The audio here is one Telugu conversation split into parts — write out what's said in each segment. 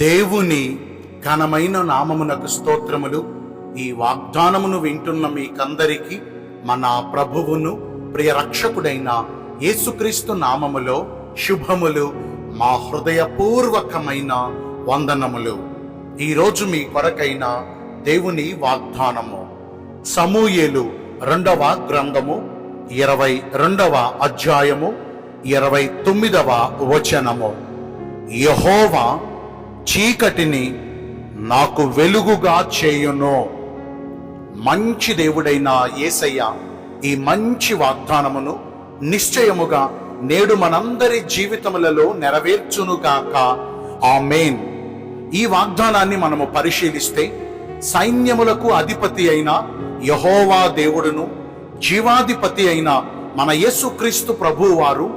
దేవుని ఘనమైన నామమునకు స్తోత్రములు. ఈ వాగ్దానమును వింటున్న మీకందరికీ మన ప్రభువును ప్రియ రక్షకుడైన యేసుక్రీస్తు నామములో శుభములు మా హృదయపూర్వకమైన వందనములు. ఈరోజు మీ కొరకైన దేవుని వాగ్దానము. సమూయేలు రెండవ గ్రంథము ఇరవై రెండవ అధ్యాయము ఇరవై తొమ్మిదవ వచనము. యహోవా చీకటిని నాకు వెలుగుగా చేయును. మంచి దేవుడైన యేసయ్య ఈ మంచి వాగ్దానమును నిశ్చయముగా నేడు మనందరి జీవితములలో నెరవేర్చునుగాక. మెయిన్ ఈ వాగ్దానాన్ని మనము పరిశీలిస్తే సైన్యములకు అధిపతి అయిన యహోవా దేవుడును జీవాధిపతి అయిన మన యేసుక్రీస్తు ప్రభువారు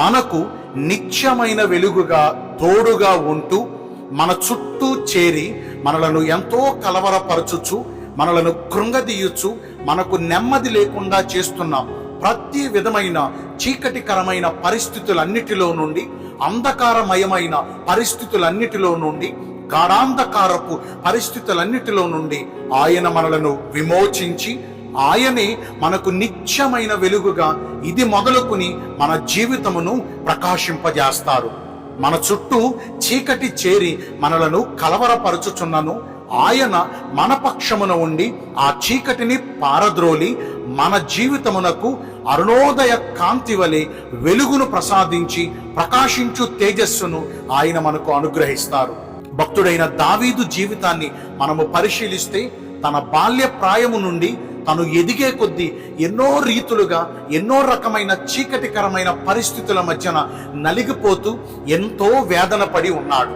మనకు నిత్యమైన వెలుగుగా తోడుగా ఉంటూ మన చుట్టూ చేరి మనలను ఎంతో కలవరపరచుచు మనలను కృంగదీయుచు మనకు నెమ్మది లేకుండా చేస్తున్న ప్రతి విధమైన చీకటికరమైన పరిస్థితులన్నిటిలో నుండి అంధకారమయమైన పరిస్థితులన్నిటిలో నుండి గాఢాంధకారపు పరిస్థితులన్నిటిలో నుండి ఆయన మనలను విమోచించి ఆయనే మనకు నిత్యమైన వెలుగుగా ఇది మొదలుకుని మన జీవితమును ప్రకాశింపజేస్తారు. మన చుట్టూ చీకటి చేరి మనలను కలవరపరచుచున్నను. ఆయన మన పక్షమున ఉండి ఆ చీకటిని పారద్రోలి మన జీవితమునకు అరుణోదయ కాంతి వలె వెలుగును ప్రసాదించి ప్రకాశించు తేజస్సును ఆయన మనకు అనుగ్రహిస్తారు. భక్తుడైన దావీదు జీవితాన్ని మనము పరిశీలిస్తే తన బాల్య ప్రాయము నుండి తను ఎదిగే కొద్దీ ఎన్నో రీతులుగా ఎన్నో రకమైన చీకటికరమైన పరిస్థితుల మధ్యన నలిగిపోతూ ఎంతో వేదన పడి ఉన్నాడు.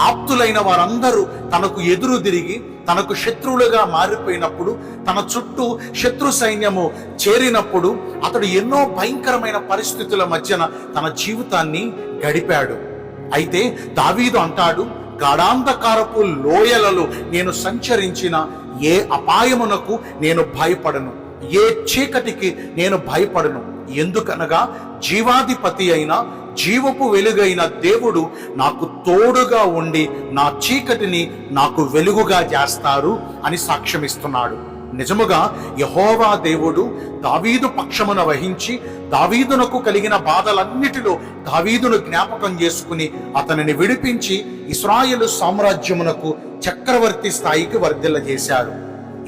ఆప్తులైన వారందరూ తనకు ఎదురు తిరిగి తనకు శత్రువులుగా మారిపోయినప్పుడు తన చుట్టూ శత్రు సైన్యము చేరినప్పుడు అతడు ఎన్నో భయంకరమైన పరిస్థితుల మధ్యన తన జీవితాన్ని గడిపాడు. అయితే దావీదు అంటాడు గాఢాంధకారపు లోయలలో నేను సంచరించిన ఏ అపాయమునకు నేను భయపడను ఏ చీకటికి నేను భయపడను. ఎందుకనగా జీవాధిపతి అయిన జీవపు వెలుగైన దేవుడు నాకు తోడుగా ఉండి నా చీకటిని నాకు వెలుగుగా చేస్తారు అని సాక్ష్యమిస్తున్నాడు. నిజముగా యహోవా దేవుడు దావీదు పక్షమున వహించి దావీదునకు కలిగిన బాధలన్నిటిలో దావీదును జ్ఞాపకం చేసుకుని అతనిని విడిపించి ఇస్రాయేలు సామ్రాజ్యమునకు చక్రవర్తి స్థాయికి వర్ధిల్లజేశాడు.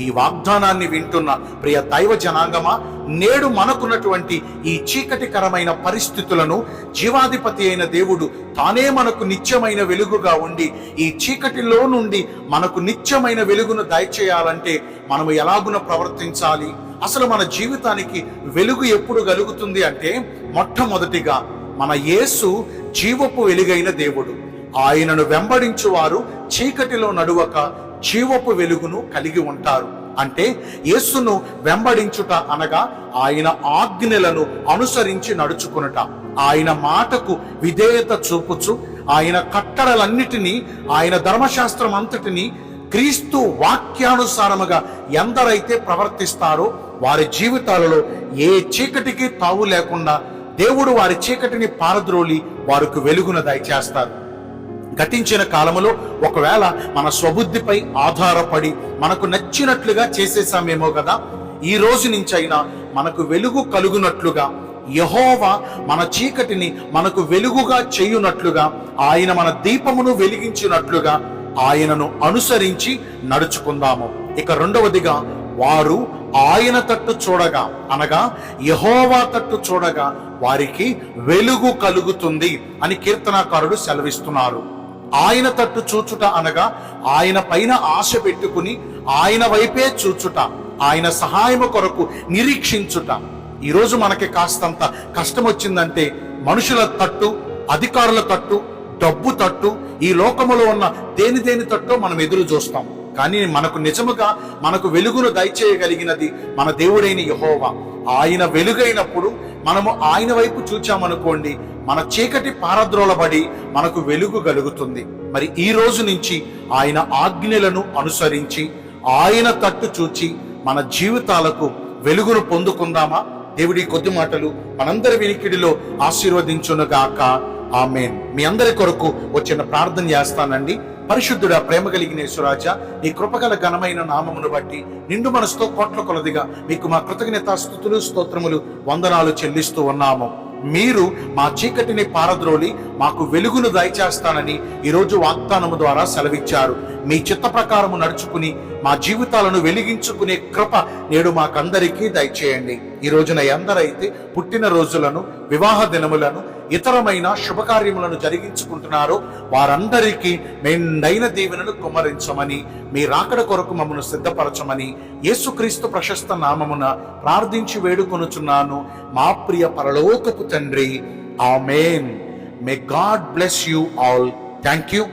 ఈ వాగ్దానాన్ని వింటున్న ప్రియ దైవ జనాంగమా నేడు మనకున్నటువంటి ఈ చీకటికరమైన పరిస్థితులను జీవాధిపతి అయిన దేవుడు తానే మనకు నిత్యమైన వెలుగుగా ఉండి ఈ చీకటిలో నుండి మనకు నిత్యమైన వెలుగును దయచేయాలంటే మనము ఎలాగున ప్రవర్తించాలి? అసలు మన జీవితానికి వెలుగు ఎప్పుడు కలుగుతుంది అంటే మొట్టమొదటిగా మన యేసు జీవపు వెలుగైన దేవుడు. ఆయనను వెంబడించు వారు చీకటిలో నడువక జీవపు వెలుగును కలిగి ఉంటారు. అంటే యేసును వెంబడించుట అనగా ఆయన ఆజ్ఞలను అనుసరించి నడుచుకునుట. ఆయన మాటకు విధేయత చూపుచు ఆయన కట్టడలన్నిటినీ ఆయన ధర్మశాస్త్రం అంతటినీ క్రీస్తు వాక్యానుసారముగా ఎందరైతే ప్రవర్తిస్తారో వారి జీవితాలలో ఏ చీకటికి తావు లేకుండా దేవుడు వారి చీకటిని పారద్రోలి వారికి వెలుగున దయచేస్తారు. గతించిన కాలములో ఒకవేళ మన స్వబుద్ధిపై ఆధారపడి మనకు నచ్చినట్లుగా చేసేసామేమో కదా ఈ రోజు నుంచైనా మనకు వెలుగు కలుగునట్లుగా యహోవా మన చీకటిని మనకు వెలుగుగా చేయునట్లుగా ఆయన మన దీపమును వెలిగించినట్లుగా ఆయనను అనుసరించి నడుచుకుందాము. ఇక రెండవదిగా వారు ఆయన తట్టు చూడగా అనగా యహోవా తట్టు చూడగా వారికి వెలుగు కలుగుతుంది అని కీర్తనాకారుడు సెలవిస్తున్నారు. ఆయన తట్టు చూచుట అనగా ఆయన పైన ఆశ పెట్టుకుని ఆయన వైపే చూచుట ఆయన సహాయము కొరకు నిరీక్షించుట. ఈరోజు మనకి కాస్తంత కష్టం వచ్చిందంటే మనుషుల తట్టు అధికారుల తట్టు డబ్బు తట్టు ఈ లోకములో ఉన్న దేని దేని తట్టో మనం ఎదురు చూస్తాం. కానీ మనకు నిజముగా మనకు వెలుగును దయచేయగలిగినది మన దేవుడైన యహోవా. ఆయన వెలుగైనప్పుడు మనము ఆయన వైపు చూచామనుకోండి మన చీకటి పారద్రోలబడి మనకు వెలుగు కలుగుతుంది. మరి ఈ రోజు నుంచి ఆయన ఆజ్ఞలను అనుసరించి ఆయన తట్టు చూచి మన జీవితాలకు వెలుగును పొందుకుందామా? దేవుడి కొద్ది మాటలు మనందరి వినికిడిలో ఆశీర్వదించునుగాక. ఆమెన్. మీ అందరి కొరకు వచ్చిన ప్రార్థన చేస్తానండి. పరిశుద్ధుడ ప్రేమ కలిగిన సురాజ నీ కృపగల ఘనమైన నామమును బట్టి నిండు మనసుతో కోట్ల కొలదిగా మీకు మా కృతజ్ఞత స్థుతులు స్తోత్రములు వందనాలు చెల్లిస్తూ ఉన్నాము. మీరు మా చీకటిని పారద్రోలి మాకు వెలుగును దయచేస్తానని ఈరోజు వాగ్దానము ద్వారా సెలవిచ్చారు. మీ చిత్త ప్రకారము నడుచుకుని మా జీవితాలను వెలిగించుకునే కృప నేడు మాకందరికీ దయచేయండి. ఈ రోజున ఎందరైతే పుట్టిన రోజులను వివాహ దినములను ఇతరమైన శుభకార్యములను జరిగించుకుంటున్నారో వారందరికీ మెండైన దీవెనను కుమ్మరించమని మీ రాకడ కొరకు మమ్మను సిద్ధపరచమని యేసుక్రీస్తు ప్రశస్త నామమున ప్రార్థించి వేడుకొనుచున్నాను. మా ప్రియ పరలోకపు తండ్రి amen. May God bless you all thank you